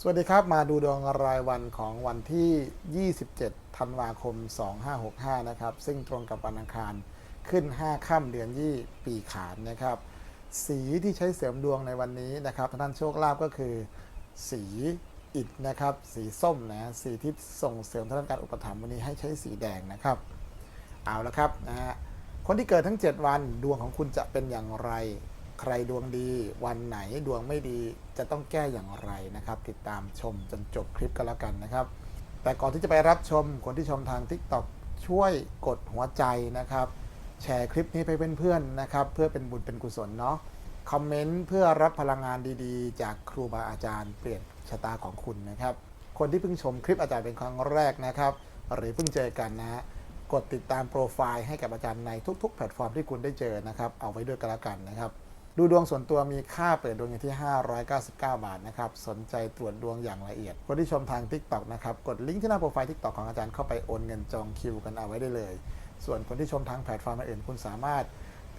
สวัสดีครับ มาดูดวงรายวันของวันที่ 27 ธันวาคม 2565 นะครับ ซึ่งตรงกับวันอังคารขึ้น 5 ค่ำเดือนยี่ปีขานนะครับ สีที่ใช้เสริมดวงในวันนี้นะครับท่านโชคลาภก็คือ สีอิฐนะครับ สีส้มนะสีที่ส่งเสริมทางด้านการอุปถัมภ์วันนี้ให้ใช้สีแดงนะครับ เอาละครับนะฮะคนที่เกิดทั้ง 7 วันดวงของคุณจะเป็นอย่างไร ใครดวงดีวันไหนดวงไม่ดีจะต้องแก้อย่างไรนะครับ ติดตามชมจนจบคลิปกันแล้วกันนะครับ แต่ก่อนที่จะไปรับชมคนที่ชมทาง TikTok ช่วยกดหัวใจนะครับ แชร์คลิปนี้ไปเพื่อนๆนะครับ เพื่อเป็นบุญเป็นกุศลเนาะคอมเมนต์เพื่อรับพลังงานดีๆ จากครูบาอาจารย์เปลี่ยนชะตาของคุณนะครับ คนที่เพิ่งชมคลิปอาจารย์เป็นครั้งแรกนะครับ หรือเพิ่งเจอกันนะฮะกดติดตามโปรไฟล์ให้กับอาจารย์ในทุกๆ แพลตฟอร์มที่คุณได้เจอนะครับ เอาไว้ด้วยกันแล้วกันนะครับ ดูดวงส่วนตัวมีค่าเปิดดวงอยู่ที่ 599 บาทนะครับ สนใจตรวจดวงอย่างละเอียด คนที่ชมทาง TikTok นะครับ กดลิงก์ที่หน้าโปรไฟล์ TikTok ของอาจารย์เข้าไปโอนเงินจองคิวกันเอาไว้ได้เลย ส่วนคนที่ชมทางแพลตฟอร์มอื่น คุณสามารถ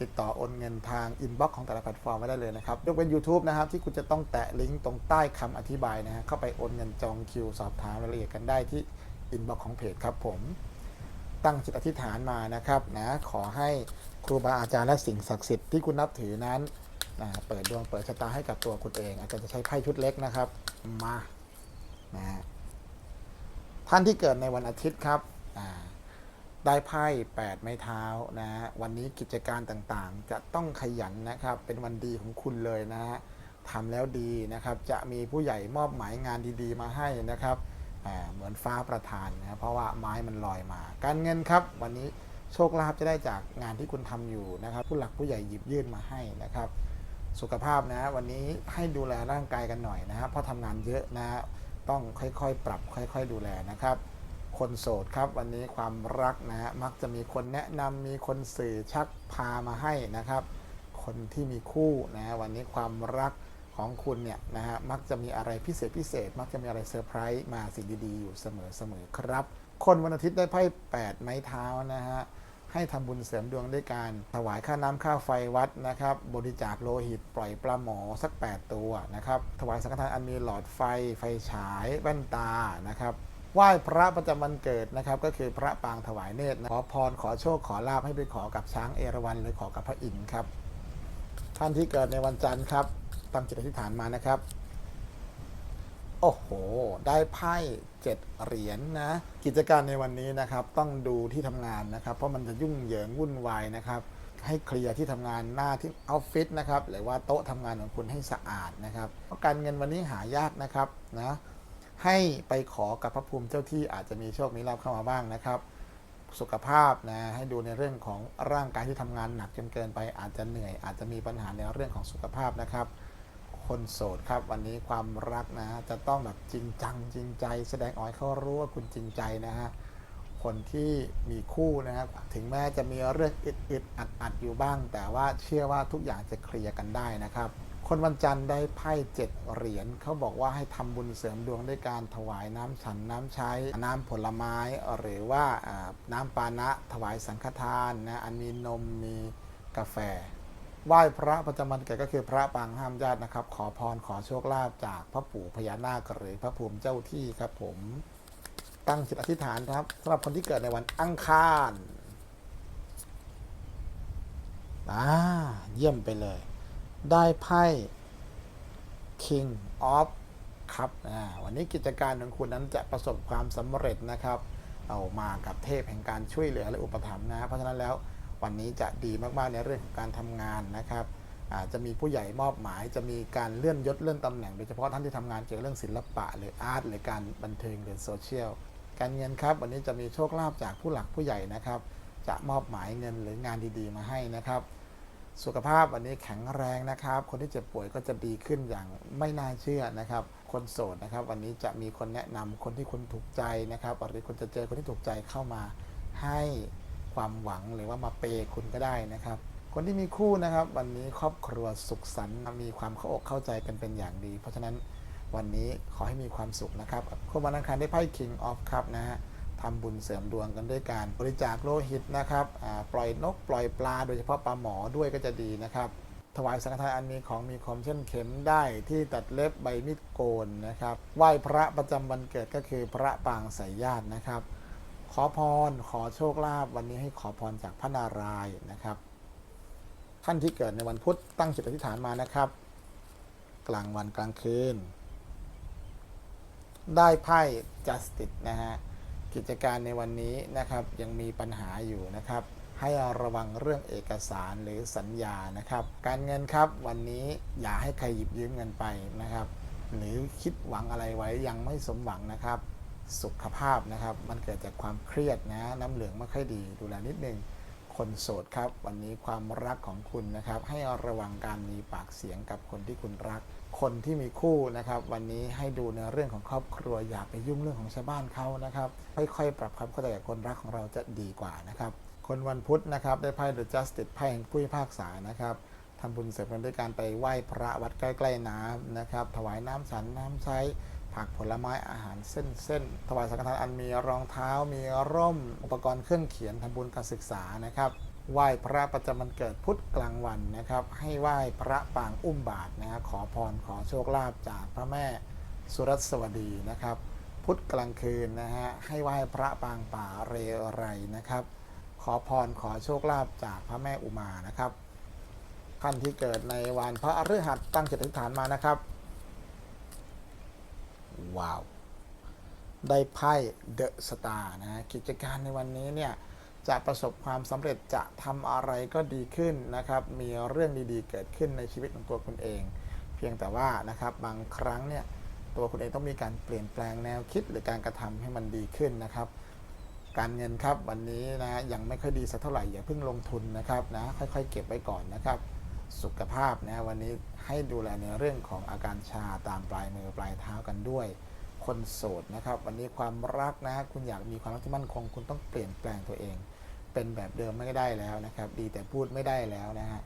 ติดต่อโอนเงินทางอินบ็อกซ์ของแต่ละแพลตฟอร์มไว้ได้เลยนะครับ ยกเป็น YouTube นะครับ ที่คุณจะต้องแตะลิงก์ตรงใต้คำอธิบายนะฮะเข้าไปโอนเงินจองคิวสอบถามรายละเอียดกันได้ที่อินบ็อกซ์ของเพจครับผมตั้งจิตอธิษฐานมานะครับนะขอให้ครูบาอาจารย์และสิ่งศักดิ์สิทธิ์ที่คุณนับถือนั้น นะเปิดดวงเปิดชะตาให้กับตัวคุณเอง อาจารย์จะใช้ไพ่ชุดเล็กนะครับ มานะท่านที่เกิดในวันอาทิตย์ครับได้ไพ่8ไม้เท้านะฮะวันนี้กิจการต่างๆ จะต้องขยันนะครับ เป็นวันดีของคุณเลยนะฮะทำแล้วดีนะครับ จะมีผู้ใหญ่มอบหมายงานดีๆ มาให้นะครับเหมือนฟ้าประทานนะเพราะว่าไม้มันลอยมา การเงินครับ วันนี้โชคลาภจะได้จากงานที่คุณทำอยู่นะครับ ผู้หลักผู้ใหญ่หยิบยื่นมาให้นะครับ สุขภาพนะ วันนี้ให้ดูแลร่างกายกันหน่อยนะครับเพราะทำงานเยอะนะ ต้องค่อยๆ ปรับค่อย ๆ ดูแลนะครับ คนโสดครับ วันนี้ความรักนะฮะมักจะมีคนแนะนำมีคนสื่อชักพามาให้นะครับ คนที่มีคู่นะวันนี้ความรักของคุณเนี่ยนะฮะมักจะมีอะไรพิเศษพิเศษ มักจะมีอะไรเซอร์ไพรส์มาสิ่งดีๆ อยู่เสมอเสมอครับ คนวันอาทิตย์ได้ไพ่8ไม้เท้านะฮะ ให้ทำบุญเสริมดวงด้วยการถวายค่าน้ำค่าไฟวัดนะครับ บริจาคโลหิตปล่อยปลาหมอสัก 8 ตัวนะครับ ถวายสังฆทานอันมีหลอดไฟ ไฟฉายแว่นตานะครับไหว้พระประจำวันเกิดนะครับ ก็คือพระปางถวายเนตรขอพรขอโชคขอลาบให้ไปขอกับช้างเอราวัณหรือขอกับพระอินทร์ครับ ท่านที่เกิดในวันจันทร์ครับตั้งจิตอธิษฐานมานะครับ โอ้โห ได้ไพ่เจ็ดเหรียญนนะ กิจการในวันนี้นะครับ ต้องดูที่ทำงานนะครับ เพราะมันจะยุ่งเหยิงวุ่นวายนะครับ ให้เคลียร์ที่ทำงานหน้าที่ออฟฟิศนะครับ หรือว่าโต๊ะทำงานของคุณให้สะอาดนะครับเพราะการเงินวันนี้หายากนะครับนะ ให้ไปขอกับพระภูมิเจ้าที่อาจจะมีโชคมีลาภเข้ามาบ้างนะครับ สุขภาพนะ ให้ดูในเรื่องของร่างกายที่ทำงานหนักจนเกินไป อาจจะเหนื่อย อาจจะมีปัญหาในเรื่องของสุขภาพนะครับ คนโสดครับ วันนี้ความรักนะจะต้องแบบจริงจังจริงใจ แสดงออกเขารู้ว่าคุณจริงใจนะฮะคนที่มีคู่นะครับถึงแม้จะมีเรื่องอึดๆอัดๆอยู่บ้าง แต่ว่าเชื่อว่าทุกอย่างจะเคลียร์กันได้นะครับ คนวันจันทร์ได้ไพ่เจ็ดเหรียญเขาบอกว่าให้ทำบุญเสริมดวงด้วยการถวายน้ำฉันน้ำใช้ น้ำผลไม้หรือว่าน้ำปานะถวายสังฆทานนะอันมีนมมีกาแฟ ไหว้พระประจำวันเกิดก็คือพระปางห้ามญาตินะครับ ขอพรขอโชคลาภจากพระปู่พญานาคหรือพระภูมิเจ้าที่ครับผม ตั้งจิตอธิษฐานครับสำหรับคนที่เกิดในวันอังคารอ่าเยี่ยมไปเลย ได้ไพ่ King of Cup อ่าวันนี้กิจการของคุณนั้นจะประสบความสำเร็จนะครับ เอามากับเทพแห่งการช่วยเหลือและอุปถัมภ์นะ เพราะฉะนั้นแล้ว วันนี้จะดีมากๆในเรื่องของการทำงานนะครับอาจจะมีผู้ใหญ่มอบหมาย จะมีการเลื่อนยศเลื่อนตำแหน่งโดยเฉพาะท่านที่ทำงานเกี่ยวกับเรื่องศิลปะ หรืออาร์ตหรือการบันเทิงหรือโซเชียลการเงินครับ วันนี้จะมีโชคลาภจากผู้หลักผู้ใหญ่นะครับ จะมอบหมายเงินหรืองานดีๆ มาให้นะครับ สุขภาพวันนี้แข็งแรงนะครับ คนที่เจ็บป่วยก็จะดีขึ้นอย่างไม่น่าเชื่อนะครับ คนโสดนะครับ วันนี้จะมีคนแนะนำคนที่คุณถูกใจนะครับหรือคุณจะเจอคนที่ถูกใจเข้ามาให้ ความหวังหรือว่ามาเปย์คุณก็ได้นะครับ คนที่มีคู่นะครับ วันนี้ครอบครัวสุขสันต์มีความเข้าอกเข้าใจกันเป็นอย่างดี เพราะฉะนั้นวันนี้ขอให้มีความสุขนะครับคนวันอังคารได้ไพ่ King of Cup นะฮะทำบุญเสริมดวงกันด้วยการบริจาคโลหิตนะครับปล่อยนกปล่อยปลา โดยเฉพาะปลาหมอด้วยก็จะดีนะครับ ถวายสังฆทานอันมีของมีคมเช่นเข็มได้ที่ตัดเล็บใบมีดโกนนะครับ ไหว้พระประจำวันเกิดก็คือพระปางสายญาตินะครับ ขอพร ขอโชคลาภวันนี้ให้ขอพรจากพระนารายณ์นะครับ ท่านที่เกิดในวันพุธตั้งจิตอธิษฐานมานะครับ กลางวันกลางคืน ได้ไพ่ justice นะฮะกิจการในวันนี้นะครับยังมีปัญหาอยู่นะครับ ให้ระวังเรื่องเอกสารหรือสัญญานะครับ การเงินครับวันนี้อย่าให้ใครหยิบยืมเงินไปนะครับ หรือคิดหวังอะไรไว้ยังไม่สมหวังนะครับ สุขภาพนะครับ มันเกิดจากความเครียดนะน้ำเหลืองไม่ค่อยดี ดูแลนิดนึงคนโสดครับ วันนี้ความรักของคุณนะครับ ให้ระวังการมีปากเสียงกับคนที่คุณรัก คนที่มีคู่นะครับ วันนี้ให้ดูในเรื่องของครอบครัวอย่าไปยุ่งเรื่องของชาวบ้านเขานะครับ ค่อยๆ ปรับความเข้าใจกับคนรักของเราจะดีกว่านะครับ คนวันพุธนะครับได้ไพ่ The Justice ไพ่แห่งผู้พิพากษานะครับทำบุญเสริมกันด้วยการไปไหว้พระวัดใกล้ๆน้ำนะครับ ถวายน้ำฉันน้ำใช้ ผักผลไม้อาหารเส้นเส้นถวายสังฆทานอันมีรองเท้ามีร่ม อุปกรณ์เครื่องเขียนทำบุญการศึกษานะครับไหว้พระประจำวันเกิดพุธกลางวันนะครับ ให้ไหว้พระปางอุ้มบาทนะฮะขอพรขอโชคลาภจากพระแม่สุรัสวดีนะครับ พุธกลางคืนนะฮะให้ไหว้พระปางป่าเรไรนะครับ ขอพรขอโชคลาภจากพระแม่อุมานะครับท่านที่เกิดในวันพระฤหัสตั้งจิตอธิษฐานมานะครับ ว้าว ได้ไพ่เดอะสตาร์นะฮะกิจการในวันนี้เนี่ยจะประสบความสำเร็จจะทำอะไรก็ดีขึ้นนะครับ มีเรื่องดีๆ เกิดขึ้นในชีวิตของตัวคุณเอง เพียงแต่ว่านะครับบางครั้งเนี่ยตัวคุณเองต้องมีการเปลี่ยนแปลงแนวคิดหรือการกระทำให้มันดีขึ้นนะครับ การเงินครับวันนี้นะยังไม่ค่อยดีสักเท่าไหร่อย่าเพิ่งลงทุนนะครับนะค่อยๆ เก็บไว้ก่อนนะครับ สุขภาพนะวันนี้ให้ดูแลในเรื่องของอาการชาตามปลายมือปลายเท้ากันด้วย คนโสดนะครับ วันนี้ความรักนะคุณอยากมีความรักที่มั่นคง คุณต้องเปลี่ยนแปลงตัวเอง เป็นแบบเดิมไม่ได้แล้วนะครับ ดีแต่พูดไม่ได้แล้วนะฮะ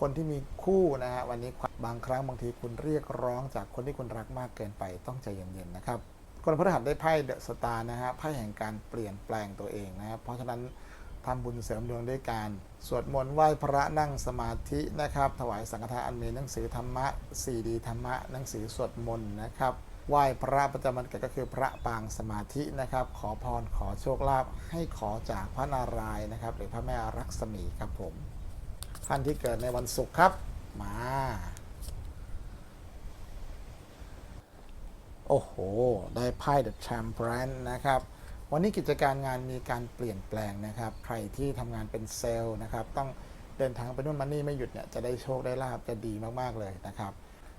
คนที่มีคู่นะฮะวันนี้บางครั้งบางทีคุณเรียกร้องจากคนที่คุณรักมากเกินไปต้องใจเย็นๆนะครับคนพฤหัสได้ไพ่เดอะสตาร์นะฮะไพ่แห่งการเปลี่ยนแปลงตัวเองนะครับเพราะฉะนั้น ทำบุญเสริมดวงด้วยการ สวดมนต์ไหว้พระนั่งสมาธินะครับ ถวายสังฆทานอันมีหนังสือธรรมะซีดีธรรมะหนังสือสวดมนต์นะครับไหว้พระประจำวันเกิดก็คือพระปางสมาธินะครับ ขอพรขอโชคลาภให้ขอจากพระนารายณ์นะครับ หรือพระแม่รักษมีครับผมท่านที่เกิดในวันศุกร์ครับ มา โอ้โห ได้ไพ่ The Temperance นะครับ วันนี้กิจการงานมีการเปลี่ยนแปลงนะครับ ใครที่ทำงานเป็นเซลล์นะครับ ต้องเดินทางไปนู่นมานี่ไม่หยุดเนี่ยจะได้โชคได้ลาบจะดีมากๆเลยนะครับ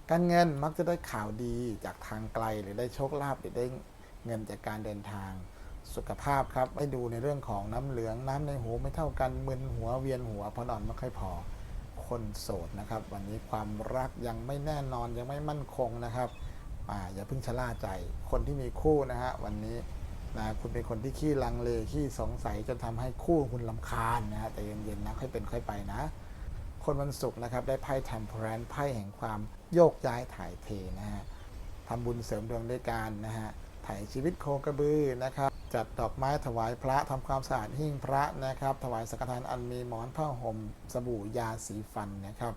การเงินมักจะได้ข่าวดีจากทางไกลหรือได้โชคลาภหรือได้เงินจากการเดินทางสุขภาพครับให้ดูในเรื่องของน้ำเหลืองน้ำในหูไม่เท่ากันมึนหัวเวียนหัวเพราะนอนไม่ค่อยพอคนโสดนะครับ วันนี้ความรักยังไม่แน่นอนยังไม่มั่นคงนะครับออย่าเพิ่งชะล่าใจคนที่มีคู่นะฮะวันนี้ นะคุณเป็นคนที่ขี้ลังเลขี้สงสัยจนทำให้คู่คุณลำคาญนะฮะแต่เย็นๆนะค่อยเป็นค่อยไปนะ คนวันศุกร์นะครับได้ไพ่แทมเพลนไพ่แห่งความโยกย้ายถ่ายเทนะฮะทำบุญเสริมดวงด้วยการนะฮะถ่ายชีวิตโคกระบือนะครับ จัดดอกไม้ถวายพระทำความสะอาดหิ้งพระนะครับ ถวายสังฆทานอันมีหมอนผ้าห่มสบู่ยาสีฟันนะครับ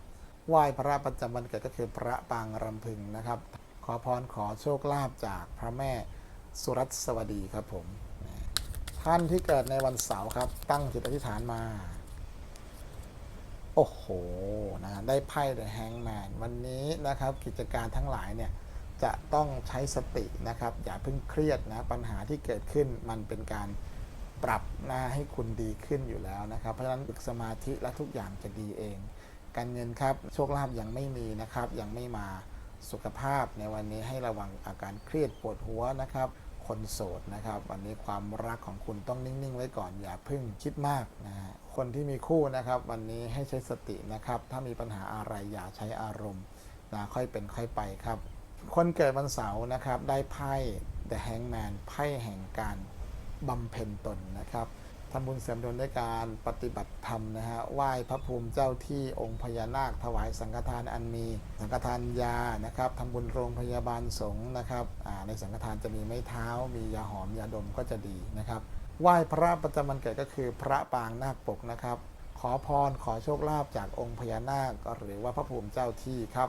ไหว้พระประจำวันเกิดก็คือพระปางรำพึงนะครับ ขอพรขอโชคลาภจากพระแม่ สุรัสวดีครับผมท่านที่เกิดในวันเสาร์ครับ ตั้งจิตอธิษฐานมา โอ้โหนะได้ไพ่ The Hangman วันนี้นะครับ กิจการทั้งหลายเนี่ยจะต้องใช้สตินะครับ อย่าเพิ่งเครียดนะปัญหาที่เกิดขึ้นมันเป็นการปรับหน้าให้คุณดีขึ้นอยู่แล้วนะครับ เพราะฉะนั้นฝึกสมาธิและทุกอย่างจะดีเอง การเงินครับโชคลาภยังไม่มีนะครับ ยังไม่มาสุขภาพในวันนี้ให้ระวังอาการเครียดปวดหัวนะครับ คนโสดนะครับ วันนี้ความรักของคุณต้องนิ่ง ๆ ไว้ก่อนอย่าเพิ่งคิดมากนะฮะคนที่มีคู่นะครับ วันนี้ให้ใช้สตินะครับ ถ้ามีปัญหาอะไรอย่าใช้อารมณ์นะค่อยเป็นค่อยไปครับ คนเกิดวันเสาร์นะครับ ได้ไพ่ The Hangman ไพ่แห่งการบำเพ็ญตนนะครับ ทำบุญเสริมดวงด้วยการปฏิบัติธรรมนะฮะไหว้พระภูมิเจ้าที่องค์พญานาคถวายสังฆทานอันมี สังฆทานยานะครับทำบุญโรงพยาบาลสงฆ์นะครับในสังฆทานจะมีไม้เท้า มียาหอมยาดมก็จะดีนะครับไหว้พระประจำวันเกิดก็คือพระปางนาคปกนะครับ ขอพรขอโชคลาภจากองค์พญานาคหรือว่าพระภูมิเจ้าที่ครับ